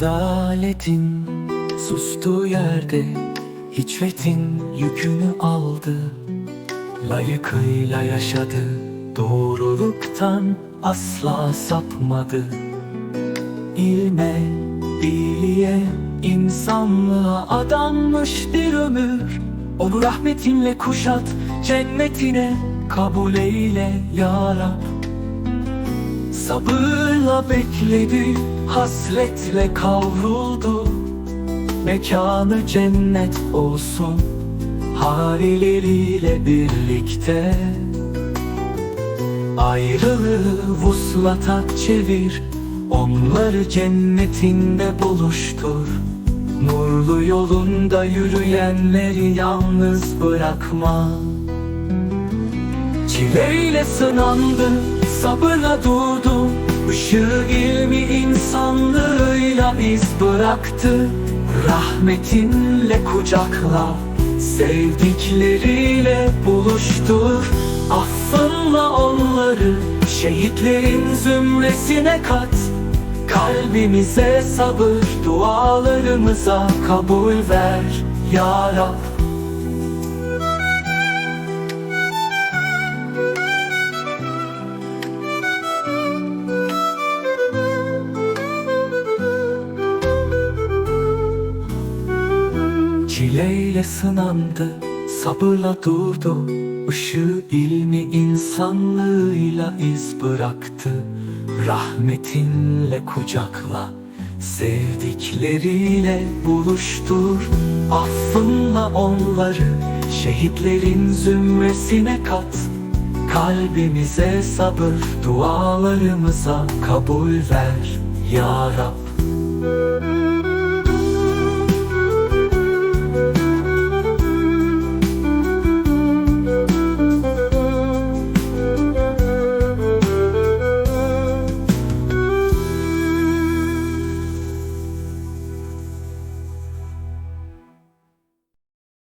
Rahmetin sustuğu yerde Hicvetin yükünü aldı. Layıkıyla yaşadı Doğruluktan asla sapmadı. İlme, bilgiye, insanlığa adanmış bir ömür. Onu rahmetinle kuşat, cennetine kabul eyle ya Rab Sabırla bekledi, hasretle kavruldu. Mekanı cennet olsun Halileriyle birlikte. Ayrılığı vuslata çevir Onları cennetinde buluştur. Nurlu yolunda yürüyenleri yalnız bırakma. Çileyle sınandı, sabırla durdu Işığı ilmi insanlığıyla iz bıraktı. Rahmetinle kucakla, sevdikleriyle buluştur Affınla onları şehitlerin zümresine kat. Kalbimize sabır, dualarımıza kabul ver Ya Rab Çileyle sınandı, sabırla durdu. Işığı ilmi insanlığıyla iz bıraktı. Rahmetinle kucakla, sevdikleriyle buluştur. Affınla onları şehitlerin zümresine kat. Kalbimize sabır, dualarımıza kabul ver. Ya Rab